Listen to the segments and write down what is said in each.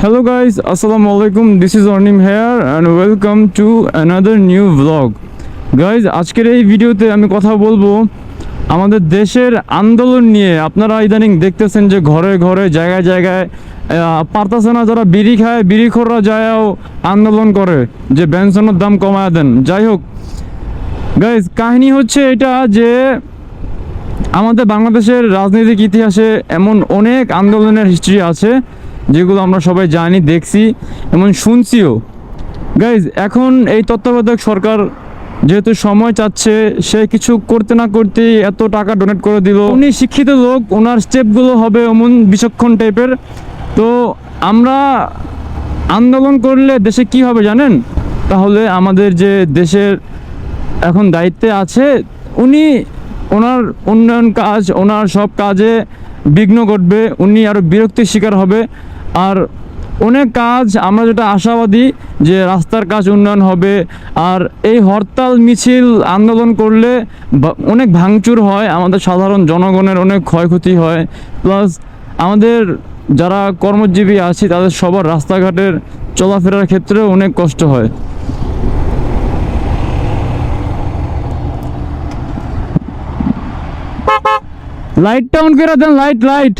Hello guys, Assalamu alaikum. This is Ornim here and welcome to another new vlog. Guys, আজকের এই ভিডিওতে আমি কথা বলব আমাদের দেশের আন্দোলন নিয়ে আপনারা ইদানিং দেখতেছেন যে ঘরে ঘরে জায়গায় জায়গায় পারতাছে না যারা বিড়ি খায় বিড়িখোররা যায়ও আন্দোলন করে যে বেনসনের দাম কমায় দেন যাই হোক গাইজ কাহিনী হচ্ছে এটা যে আমাদের বাংলাদেশের রাজনৈতিক ইতিহাসে এমন অনেক আন্দোলনের হিস্ট্রি আছে যেগুলো আমরা সবাই জানি, দেখছি এমন শুনছিও। গাইজ এখন এই তত্ত্বাবধায়ক সরকার যেহেতু সময় চাচ্ছে, সে কিছু করতে না করতেই এত টাকা ডোনেট করে দিল। উনি শিক্ষিত লোক, ওনার স্টেপগুলো হবে এমন বিচক্ষণ টাইপের তো আমরা আন্দোলন করলে দেশে কি হবে জানেন? তাহলে আমাদের যে দেশের এখন দায়িত্বে আছে, উনি ওনার উন্নয়ন কাজ, ওনার সব কাজে বিঘ্ন ঘটবে, উনি আরও বিরক্তির শিকার হবে। আর অনেক কাজ, আমরা যেটা আশাবাদী যে রাস্তার কাজ উন্নয়ন হবে। আর এই হরতাল, মিছিল, আন্দোলন করলে অনেক ভাঙচুর হয়, আমাদের সাধারণ জনগণের অনেক ক্ষয়ক্ষতি হয়। প্লাস আমাদের যারা কর্মজীবী আছি, তাদের সবার রাস্তাঘাটের চলাফেরার ক্ষেত্রেও অনেক কষ্ট হয়। লাইটটা অন করে দেন লাইট লাইট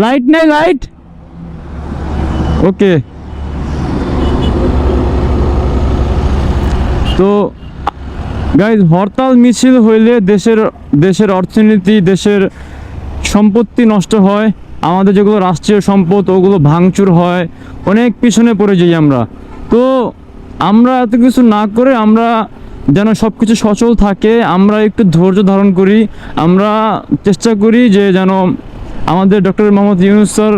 লাইট নেই লাইট ওকে তো গাইজ হরতাল মিছিল হইলে দেশের দেশের অর্থনীতি, দেশের সম্পত্তি নষ্ট হয়, আমাদের যেগুলো রাষ্ট্রীয় সম্পদ, ওগুলো ভাঙচুর হয়, অনেক পিছনে পড়ে যাই আমরা। তো, আমরা এত কিছু না করে আমরা যেন সব কিছু সচল থাকে, আমরা একটু ধৈর্য ধারণ করি, আমরা চেষ্টা করি যে যেন আমাদের ডক্টর মোহাম্মদ ইউনুস স্যার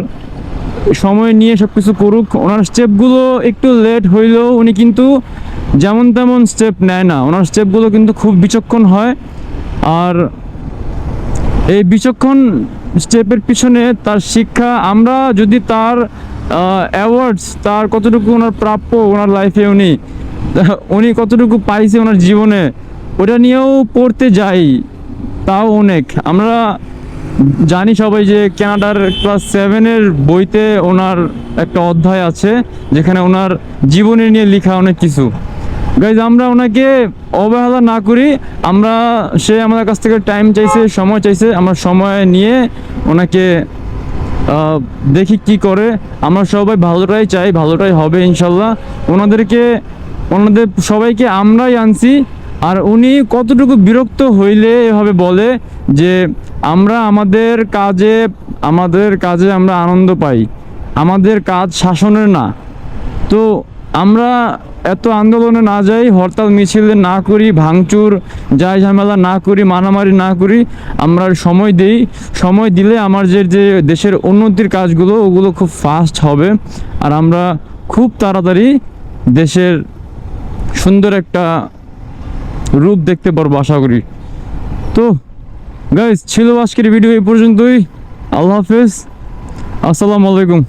সময় নিয়ে সব কিছু করুক, ওনার স্টেপগুলো একটু লেট হইলেও উনি কিন্তু যেমন তেমন স্টেপ নেয় না। ওনার স্টেপগুলো কিন্তু খুব বিচক্ষণ হয়। আর এই বিচক্ষণ স্টেপের পিছনে তার শিক্ষা, আমরা যদি তার অ্যাওয়ার্ডস তার কতটুকু ওনার প্রাপ্য ওনার লাইফে উনি উনি কতটুকু পাইছে ওনার জীবনে, ওটা নিয়েও পড়তে যাই, তাও অনেক। আমরা জানি সবাই যে ক্যানাডার ক্লাস সেভেনের বইতে ওনার একটা অধ্যায় আছে, যেখানে ওনার জীবনী নিয়ে লেখা অনেক কিছু। গাইজ আমরা ওনাকে অবহেলা না করি, আমরা, সে আমাদের কাছ থেকে টাইম চাইছে, সময় চাইছে, আমরা সময় নিয়ে ওনাকে দেখি কি করে। আমরা সবাই ভালোটাই চাই, ভালোটাই হবে ইনশাল্লাহ। ওনাদেরকে, ওনাদের সবাইকে আমরাই আনছি। আর উনি কতটুকু বিরক্ত হইলে এভাবে বলে যে আমরা আমাদের কাজে আমাদের কাজে আমরা আনন্দ পাই, আমাদের কাজ শাসনের না। তো আমরা এত আন্দোলনে না যাই, হরতাল মিছিলে না করি, ভাঙচুর, যাই ঝামেলা না করি, মারামারি না করি, আমরা সময় দেই। সময় দিলে আমার যে যে দেশের উন্নতির কাজগুলো, ওগুলো খুব ফাস্ট হবে। আর আমরা খুব তাড়াতাড়ি দেশের সুন্দর একটা রূপ দেখতে পারব, আশা করি। তো গাইজ ছিল আজকের ভিডিও এই পর্যন্তই। আল্লাহ হাফেজ। আসসালামু আলাইকুম।